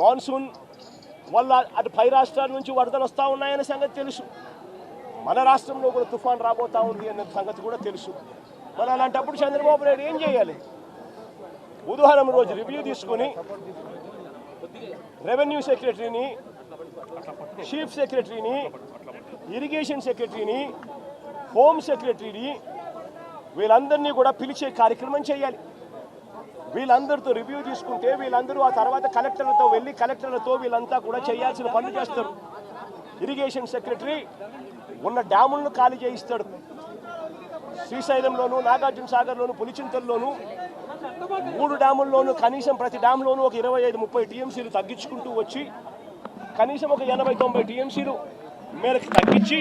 Monsoon వల్ల అటు పై రాష్ట్రాల నుంచి వరదలు వస్తూ ఉన్నాయనే సంగతి తెలుసు. మన రాష్ట్రంలో కూడా తుఫాన్ రాబోతా ఉంది అనే సంగతి కూడా తెలుసు. మరి అలాంటప్పుడు చంద్రబాబు నాయుడు ఏం చేయాలి? బుధవారం రోజు రివ్యూ తీసుకొని రెవెన్యూ సెక్రటరీని చీఫ్ సెక్రటరీని ఇరిగేషన్ సెక్రటరీని హోమ్ సెక్రటరీని వీళ్ళందరినీ కూడా పిలిచే కార్యక్రమం చేయాలి. వీళ్ళందరితో రివ్యూ తీసుకుంటే వీళ్ళందరూ ఆ తర్వాత కలెక్టర్లతో వెళ్ళి కలెక్టర్లతో వీళ్ళంతా కూడా చేయాల్సిన పనులు చేస్తారు. ఇరిగేషన్ సెక్రటరీ ఉన్న డ్యాములను ఖాళీ చేయిస్తాడు. శ్రీశైలంలోను నాగార్జున సాగర్లోను పులిచింతల్లోను మూడు డ్యాముల్లోనూ కనీసం ప్రతి డ్యాంలోనూ ఒక ఇరవై ఐదు ముప్పై టీఎంసీలు తగ్గించుకుంటూ వచ్చి కనీసం ఒక ఎనభై తొంభై టీఎంసీలు మేరకు తగ్గించి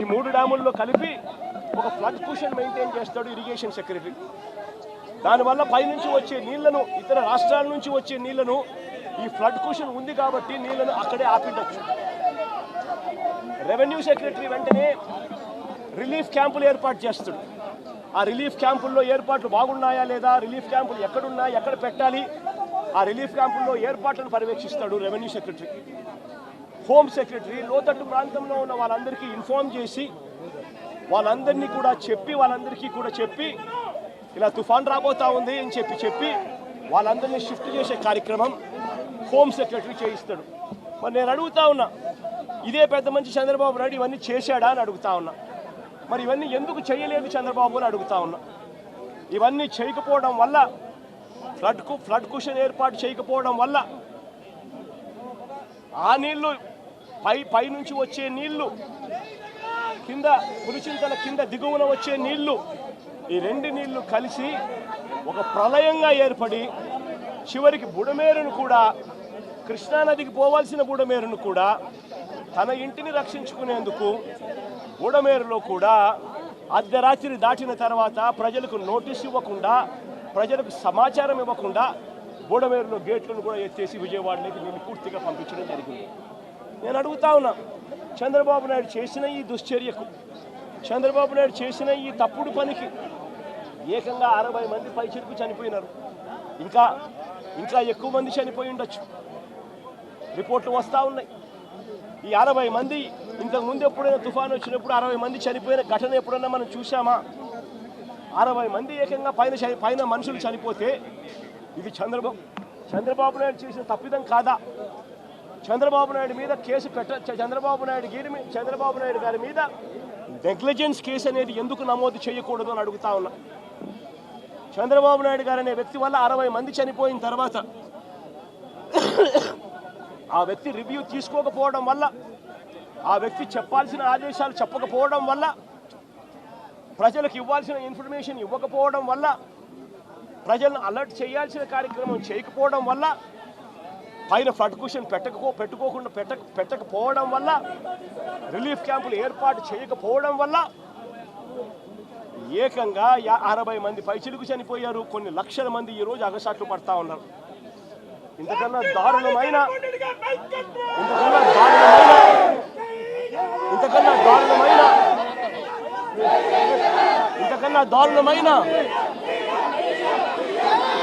ఈ మూడు డ్యాముల్లో కలిపి ఒక ఫ్లడ్ కుషన్ మెయింటైన్ చేస్తాడు ఇరిగేషన్ సెక్రటరీ దానివల్ల పైనుంచి వచ్చే నీళ్ళను ఇతర రాష్ట్రాల నుంచి వచ్చే నీళ్ళను ఈ ఫ్లడ్ కుషన్ ఉంది కాబట్టి నీళ్ళను అక్కడే ఆపిండొచ్చు. రెవెన్యూ సెక్రటరీ వెంటనే రిలీఫ్ క్యాంపులు ఏర్పాటు చేస్తాడు. ఆ రిలీఫ్ క్యాంపుల్లో ఏర్పాట్లు బాగున్నాయా లేదా రిలీఫ్ క్యాంపులు ఎక్కడున్నాయి ఎక్కడ పెట్టాలి ఆ రిలీఫ్ క్యాంపుల్లో ఏర్పాట్లను పర్యవేక్షిస్తాడు రెవెన్యూ సెక్రటరీ. హోమ్ సెక్రటరీ లోతట్టు ప్రాంతంలో ఉన్న వాళ్ళందరికీ ఇన్ఫార్మ్ చేసి వాళ్ళందరినీ కూడా చెప్పి వాళ్ళందరికీ కూడా చెప్పి ఇలా తుఫాన్ రాబోతా ఉంది అని చెప్పి చెప్పి వాళ్ళందరినీ షిఫ్ట్ చేసే కార్యక్రమం హోమ్ సెక్రటరీ చేయిస్తాడు. మరి నేను అడుగుతా ఉన్నా ఇదే పెద్ద మంచి చంద్రబాబు నాయుడు ఇవన్నీ చేశాడా అని అడుగుతా ఉన్నా. మరి ఇవన్నీ ఎందుకు చేయలేదు చంద్రబాబు అని అడుగుతా ఉన్నా. ఇవన్నీ చేయకపోవడం వల్ల ఫ్లడ్కు ఫ్లడ్ కుషన్ ఏర్పాటు చేయకపోవడం వల్ల ఆ నీళ్ళు పై పై నుంచి వచ్చే నీళ్ళు కింద పులిచింతల కింద దిగువన వచ్చే నీళ్ళు ఈ రెండు నీళ్ళు కలిసి ఒక ప్రళయంగా ఏర్పడి చివరికి బుడమేరును కూడా కృష్ణానదికి పోవాల్సిన బుడమేరును కూడా తన ఇంటిని రక్షించుకునేందుకు బుడమేరులో కూడా అర్ధరాత్రి దాటిన తర్వాత ప్రజలకు నోటీస్ ఇవ్వకుండా ప్రజలకు సమాచారం ఇవ్వకుండా బుడమేరులో గేట్లను కూడా ఎత్తేసి విజయవాడలోకి నేను పూర్తిగా పంపించడం జరిగింది. నేను అడుగుతా ఉన్నా చంద్రబాబు నాయుడు చేసిన ఈ దుశ్చర్యకు చంద్రబాబు నాయుడు చేసిన ఈ తప్పుడు పనికి ఏకంగా అరవై మంది పైచిరుకు చనిపోయినారు. ఇంకా ఇంకా ఎక్కువ మంది చనిపోయి ఉండొచ్చు. రిపోర్ట్లు వస్తూ ఉన్నాయి. ఈ అరవై మంది ఇంతకు ముందు ఎప్పుడైనా తుఫాన్ వచ్చినప్పుడు అరవై మంది చనిపోయిన ఘటన ఎప్పుడైనా మనం చూసామా అరవై మంది ఏకంగా పైన పైన మనుషులు చనిపోతే ఇది చంద్రబాబు చంద్రబాబు నాయుడు చేసిన తప్పిదం కాదా? చంద్రబాబు నాయుడు మీద కేసు పెట్ట చంద్రబాబు నాయుడు గారి చంద్రబాబు నాయుడు గారి మీద నెగ్లిజెన్స్ కేసు అనేది ఎందుకు నమోదు చేయకూడదు అని అడుగుతా ఉన్నా. చంద్రబాబు నాయుడు గారు అనే వ్యక్తి వల్ల అరవై మంది చనిపోయిన తర్వాత ఆ వ్యక్తి రివ్యూ తీసుకోకపోవడం వల్ల ఆ వ్యక్తి చెప్పాల్సిన ఆదేశాలు చెప్పకపోవడం వల్ల ప్రజలకు ఇవ్వాల్సిన ఇన్ఫర్మేషన్ ఇవ్వకపోవడం వల్ల ప్రజలను అలర్ట్ చేయాల్సిన కార్యక్రమం చేయకపోవడం వల్ల పైన ఫ్లడ్ క్వశ్చన్ పెట్టకపో పెట్టుకోకుండా పెట్ట పెట్టకపోవడం వల్ల రిలీఫ్ క్యాంపులు ఏర్పాటు చేయకపోవడం వల్ల ఏకంగా యా- అరవై మంది పైచిలుకు చనిపోయారు. కొన్ని లక్షల మంది ఈ రోజు అగసాట్లు పడతా ఉన్నారు. ఇంతకన్నా దారుణమైన ఇంతకన్నా దారుణమైన ఇంతకన్నా దారుణమైన ఇంతకన్నా దారుణమైన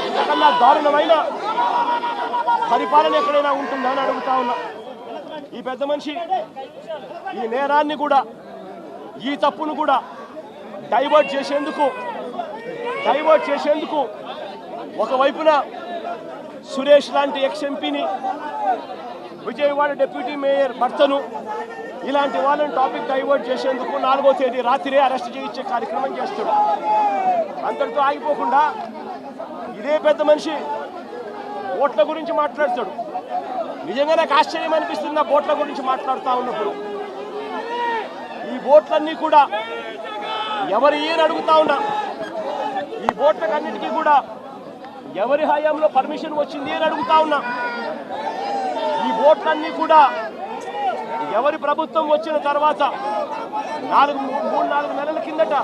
ఇంతకన్నా దారుణమైన పరిపాలన ఎక్కడైనా ఉంటుందా అని అడుగుతా ఉన్నా. ఈ పెద్ద మనిషి ఈ నేరాన్ని కూడా ఈ తప్పును కూడా డైవర్ట్ చేసేందుకు డైవర్ట్ చేసేందుకు ఒకవైపున సురేష్ లాంటి ఎక్స్ ఎంపీని విజయవాడ డిప్యూటీ మేయర్ భర్తను ఇలాంటి వాళ్ళని టాపిక్ డైవర్ట్ చేసేందుకు నాలుగో తేదీ రాత్రే అరెస్ట్ చేయించే కార్యక్రమం చేస్తాడు అంతటితో ఆగిపోకుండా ఇదే పెద్ద మనిషి ఓట్ల గురించి మాట్లాడతాడు. నిజంగా నాకు ఆశ్చర్యం అనిపిస్తుంది ఆ బోట్ల గురించి మాట్లాడుతూ ఉన్నప్పుడు. ఈ బోట్లన్నీ కూడా ఎవరు ఏని అడుగుతా ఉన్నా? ఈ బోట్లకు అన్నిటికీ కూడా ఎవరి హయాంలో పర్మిషన్ వచ్చింది అని అడుగుతా ఉన్నా. ఈ బోట్లన్నీ కూడా ఎవరి ప్రభుత్వం వచ్చిన తర్వాత నాలుగు మూడు నాలుగు నెలల కిందట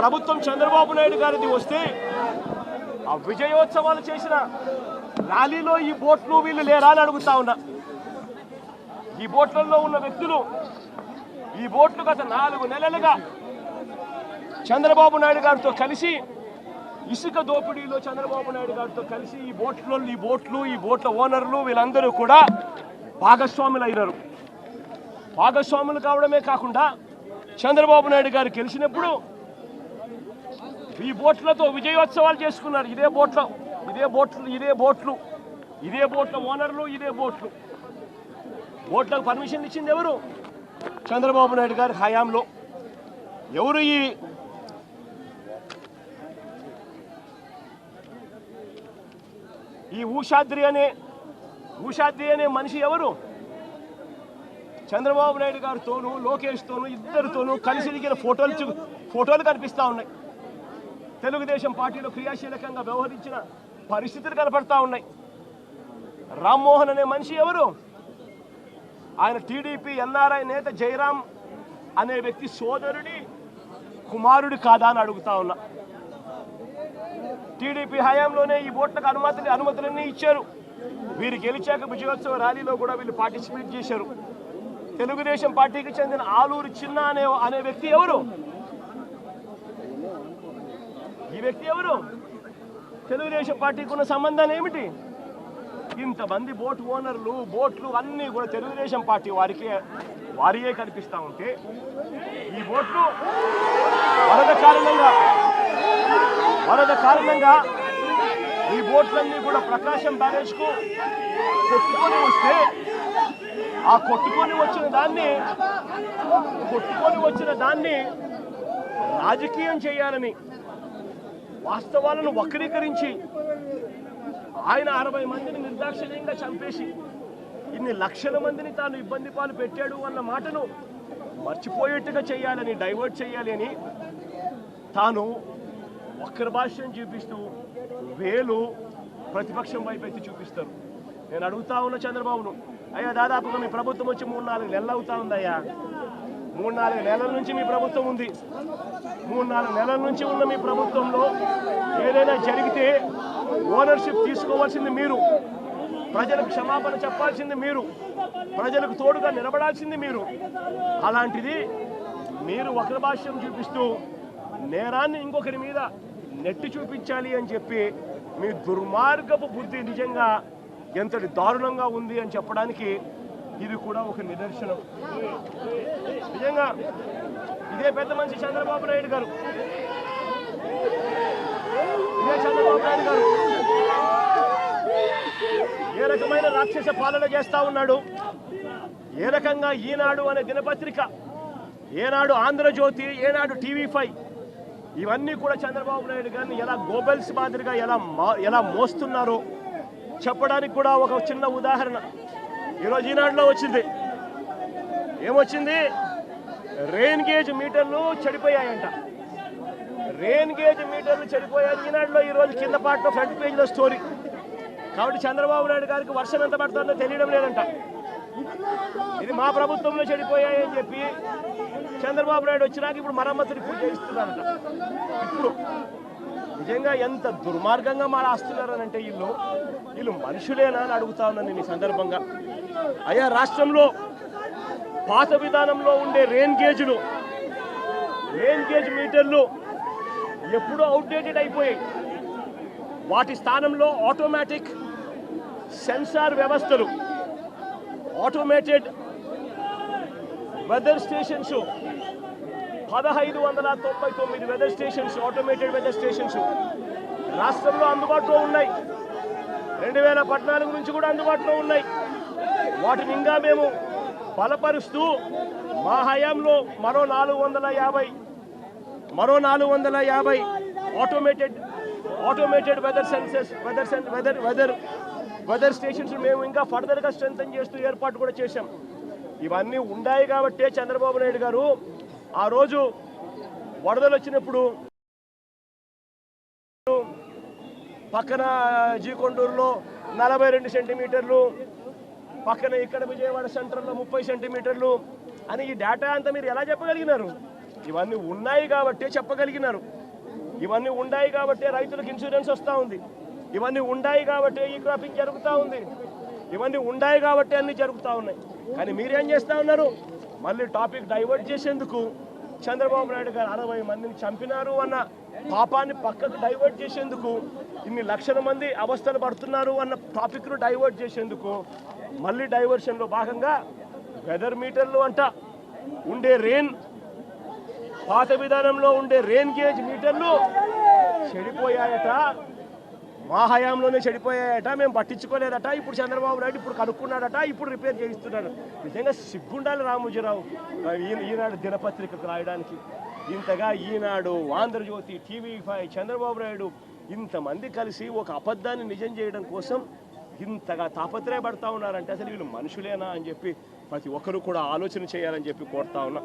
ప్రభుత్వం చంద్రబాబు నాయుడు గారిది వస్తే ఆ విజయోత్సవాలు చేసిన ర్యాలీలో ఈ బోట్లు వీళ్ళు లేరా అని అడుగుతా ఉన్నా. ఈ బోట్లలో ఉన్న వ్యక్తులు ఈ బోట్లు గత నాలుగు నెలలుగా చంద్రబాబు నాయుడు గారితో కలిసి ఇసుక దోపిడీలో చంద్రబాబు నాయుడు గారితో కలిసి ఈ బోట్లో ఈ బోట్లు ఈ బోట్ల ఓనర్లు వీళ్ళందరూ కూడా భాగస్వాములు అయినారు భాగస్వాములు కావడమే కాకుండా చంద్రబాబు నాయుడు గారు గెలిచినప్పుడు ఈ బోట్లతో విజయోత్సవాలు చేసుకున్నారు. ఇదే బోట్ల ఇదే బోట్లు ఇదే బోట్లు ఇదే బోట్ల ఓనర్లు ఇదే బోట్లు బోట్లకు పర్మిషన్ ఇచ్చింది ఎవరు? చంద్రబాబు నాయుడు గారి హయాంలో. ఎవరు ఈ ఈ ఊషాద్రి అనే ఊషాద్రి అనే మనిషి ఎవరు? చంద్రబాబు నాయుడు గారితోనూ లోకేష్తోనూ ఇద్దరితోనూ కలిసి దిగిన ఫోటోలు ఫోటోలు కనిపిస్తూ ఉన్నాయి. తెలుగుదేశం పార్టీలో క్రియాశీలకంగా వ్యవహరించిన పరిస్థితులు కనపడతా ఉన్నాయి. రామ్మోహన్ అనే మనిషి ఎవరు? ఆయన టీడీపీ ఎన్ఆర్ఐ నేత జయరాం అనే వ్యక్తి సోదరుడి కుమారుడు కాదా అని అడుగుతా ఉన్నా. టీడీపీ హయాంలోనే ఈ బోట్లకు అనుమతులు అనుమతులన్నీ ఇచ్చారు. వీరు గెలిచాక విజయోత్సవ ర్యాలీలో కూడా వీళ్ళు పార్టిసిపేట్ చేశారు. తెలుగుదేశం పార్టీకి చెందిన ఆలూరు చిన్న అనే అనే వ్యక్తి ఎవరు? ఈ వ్యక్తి ఎవరు? తెలుగుదేశం పార్టీకి ఉన్న సంబంధాలు ఏమిటి? ఇంతమంది బోట్ ఓనర్లు బోట్లు అన్నీ కూడా తెలుగుదేశం పార్టీ వారికే వారియే కనిపిస్తూ ఉంటే ఈ బోట్లు వరద కారణంగా వరద కారణంగా ఈ బోట్లన్నీ కూడా ప్రకాశం బ్యారేజ్కు కొట్టుకొని వస్తే ఆ కొట్టుకొని వచ్చిన దాన్ని కొట్టుకొని వచ్చిన దాన్ని రాజకీయం చేయాలని వాస్తవాలను వక్రీకరించి ఆయన అరవై మందిని నిర్దాక్షిణ్యంగా చంపేసి ఇన్ని లక్షల మందిని తాను ఇబ్బంది పాలు పెట్టాడు అన్న మాటను మర్చిపోయేట్టుగా చేయాలని డైవర్ట్ చేయాలి అని తాను వక్ర భాష్యం చూపిస్తూ వేలు ప్రతిపక్షం వైపు ఎత్తి చూపిస్తారు. నేను అడుగుతా ఉన్న చంద్రబాబును అయ్యా దాదాపుగా మీ ప్రభుత్వం వచ్చి మూడు నాలుగు నెలలు అవుతా ఉందయ్యా. మూడు నాలుగు నెలల నుంచి మీ ప్రభుత్వం ఉంది. మూడు నాలుగు నెలల నుంచి ఉన్న మీ ప్రభుత్వంలో ఏదైనా జరిగితే ఓనర్షిప్ తీసుకోవాల్సింది మీరు. ప్రజలకు క్షమాపణ చెప్పాల్సింది మీరు. ప్రజలకు తోడుగా నిలబడాల్సింది మీరు. అలాంటిది మీరు వక్ర భాష్యం చూపిస్తూ నేరాన్ని ఇంకొకరి మీద నెట్టి చూపించాలి అని చెప్పి మీ దుర్మార్గపు బుద్ధి నిజంగా ఎంతటి దారుణంగా ఉంది అని చెప్పడానికి ఇది కూడా ఒక నిదర్శనం. నిజంగా ఇదే పెద్ద మనిషి చంద్రబాబు నాయుడు గారు. ఇదే చంద్రబాబు నాయుడు గారు. ఏ రకమైన రాక్షస పాలన చేస్తా ఉన్నాడు? ఏ రకంగా ఈనాడు అనే దినపత్రిక ఏనాడు ఆంధ్రజ్యోతి ఏనాడు టీవీ ఫైవ్ ఇవన్నీ కూడా చంద్రబాబు నాయుడు గారిని ఎలా గోబెల్స్ మాదిరిగా ఎలా ఎలా మోస్తున్నారో చెప్పడానికి కూడా ఒక చిన్న ఉదాహరణ. ఈరోజు ఈనాడులో వచ్చింది. ఏమొచ్చింది? రెయిన్ గేజ్ మీటర్లు చెడిపోయాయంట. రెయిన్ గేజ్ మీటర్లు చెడిపోయాయి. ఈనాడులో ఈరోజు కింద పాటలో ఫ్రంట్ పేజీలో స్టోరీ కాబట్టి చంద్రబాబు నాయుడు గారికి వర్షం ఎంత పడుతుందో తెలియడం లేదంట. ఇది మా ప్రభుత్వంలో చెడిపోయాయి అని చెప్పి చంద్రబాబు నాయుడు వచ్చినాక ఇప్పుడు మరమ్మతులు ఇప్పుడు చేయిస్తున్నారంట ఇప్పుడు నిజంగా ఎంత దుర్మార్గంగా మారాస్తున్నారనంటే వీళ్ళు వీళ్ళు మనుషులేనా అని అడుగుతా ఉన్నాను నేను ఈ సందర్భంగా. అయ్యా రాష్ట్రంలో పాత విధానంలో ఉండే రెయిన్ గేజ్లు రెయిన్ గేజ్ మీటర్లు ఎప్పుడూ అవుట్డేటెడ్ అయిపోయాయి. వాటి స్థానంలో ఆటోమేటిక్ సెన్సార్ వ్యవస్థలు ఆటోమేటెడ్ వెదర్ స్టేషన్స్ పదహైదు వందల తొంభై తొమ్మిది weather stations automated weather stations రాష్ట్రంలో అందుబాటులో ఉన్నాయి. రెండు వేల పద్నాలుగు నుంచి కూడా అందుబాటులో ఉన్నాయి. వాటిని ఇంకా మేము బలపరుస్తూ మా హయాంలో మరో నాలుగు వందల యాభై మరో నాలుగు వందల యాభై automated automated weather sensors weather sen weather weather weather stations మేము ఇంకా ఫర్దర్గా స్ట్రెంగ్ చేస్తూ ఏర్పాటు కూడా చేశాం. ఇవన్నీ ఉన్నాయి కాబట్టే చంద్రబాబు నాయుడు గారు ఆ రోజు వరదలు వచ్చినప్పుడు పక్కన జీకొండూరులో నలభై రెండు సెంటీమీటర్లు పక్కన ఇక్కడ విజయవాడ సెంటర్లో ముప్పై సెంటీమీటర్లు అని ఈ డేటా అంతా మీరు ఎలా చెప్పగలిగినారు? ఇవన్నీ ఉన్నాయి కాబట్టే చెప్పగలిగినారు. ఇవన్నీ ఉన్నాయి కాబట్టే రైతులకు ఇన్సూరెన్స్ వస్తూ ఉంది. ఇవన్నీ ఉన్నాయి కాబట్టే ఈ క్రాపింగ్ జరుగుతూ ఉంది. ఇవన్నీ ఉన్నాయి కాబట్టి అన్నీ జరుగుతూ ఉన్నాయి. కానీ మీరేం చేస్తూ ఉన్నారు? మళ్ళీ టాపిక్ డైవర్ట్ చేసేందుకు చంద్రబాబు నాయుడు గారు అరవై మందిని చంపినారు అన్న పాపాన్ని పక్కకు డైవర్ట్ చేసేందుకు ఇన్ని లక్షల మంది అవస్థలు పడుతున్నారు అన్న టాపిక్ను డైవర్ట్ చేసేందుకు మళ్ళీ డైవర్షన్లో భాగంగా వెదర్ మీటర్లు అంట ఉండే రెయిన్ పాత విధానంలో ఉండే రెయిన్ గేజ్ మీటర్లు చెడిపోయాయట. మా హయాంలోనే చెడిపోయాయట మేము పట్టించుకోలేదట ఇప్పుడు చంద్రబాబు నాయుడు ఇప్పుడు కనుక్కున్నాడట ఇప్పుడు రిపేర్ చేయిస్తున్నాడు. నిజంగా సిగ్గుండాలి రామోజీరావు. ఈనాడు దినపత్రికకు రాయడానికి. ఇంతగా ఈనాడు ఆంధ్రజ్యోతి టీవీ ఫైవ్ చంద్రబాబు నాయుడు ఇంతమంది కలిసి ఒక అబద్ధాన్ని నిజం చేయడం కోసం ఇంతగా తాపత్రయపడతా ఉన్నారంటే అసలు వీళ్ళు మనుషులేనా అని చెప్పి ప్రతి ఒక్కరూ కూడా ఆలోచన చేయాలని చెప్పి కోరుతా ఉన్నా.